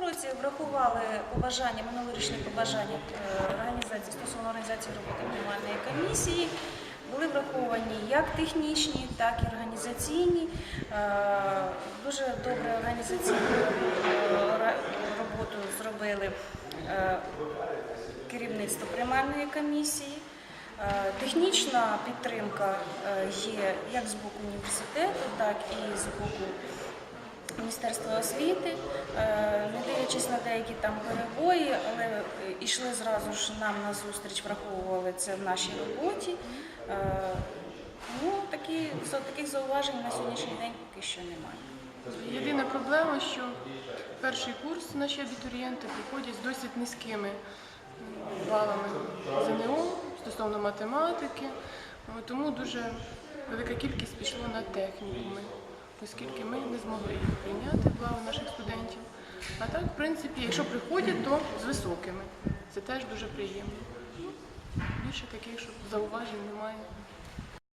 році врахували побажання, минулорічні побажання е, організації стосовно організації роботи приймальної комісії. Були враховані як технічні, так і організаційні. Е, Дуже добре організаційну е, роботу зробили керівництво приймальної комісії. Технічна підтримка є як з боку університету, так і з боку Міністерства освіти, Е, не дивлячись на деякі там перебої, але е, йшли зразу ж нам на зустріч, враховували це в нашій роботі. Е, Ну, такі, таких зауважень на сьогоднішній день поки що немає. Єдина проблема, що перший курс наші абітурієнти приходять з досить низькими балами ЗНО стосовно математики, тому дуже велика кількість пішло на технікуми, оскільки ми не змогли їх прийняти бали наших студентів. А так, в принципі, якщо приходять, то з високими. Це теж дуже приємно. Більше таких, щоб зауважень немає.